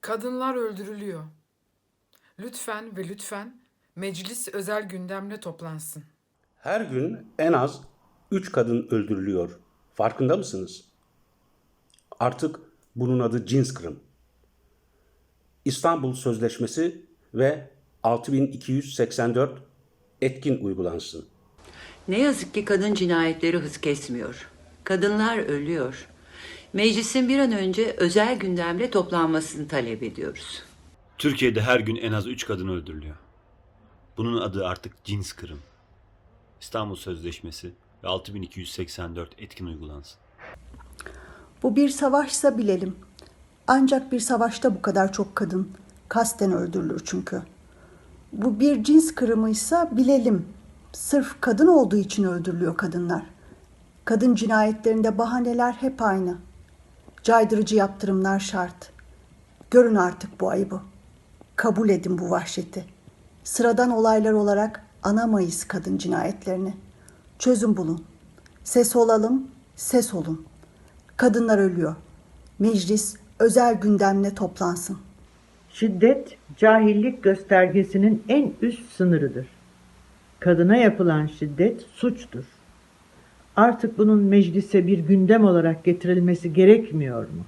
Kadınlar öldürülüyor. Lütfen ve lütfen meclis özel gündemle toplansın. Her gün en az 3 kadın öldürülüyor. Farkında mısınız? Artık bunun adı cins kırım. İstanbul Sözleşmesi ve 6284 etkin uygulansın. Ne yazık ki kadın cinayetleri hız kesmiyor. Kadınlar ölüyor. Meclisin bir an önce özel gündemle toplanmasını talep ediyoruz. Türkiye'de her gün en az 3 kadın öldürülüyor. Bunun adı artık cins kırım. İstanbul Sözleşmesi ve 6284 etkin uygulansın. Bu bir savaşsa bilelim. Ancak bir savaşta bu kadar çok kadın kasten öldürülür çünkü. Bu bir cins kırımıysa bilelim. Sırf kadın olduğu için öldürülüyor kadınlar. Kadın cinayetlerinde bahaneler hep aynı. Caydırıcı yaptırımlar şart. Görün artık bu ayıbı. Kabul edin bu vahşeti. Sıradan olaylar olarak anamayız kadın cinayetlerini. Çözüm bulun. Ses olalım, ses olun. Kadınlar ölüyor. Meclis özel gündemle toplansın. Şiddet, cahillik göstergesinin en üst sınırıdır. Kadına yapılan şiddet suçtur. Artık bunun meclise bir gündem olarak getirilmesi gerekmiyor mu?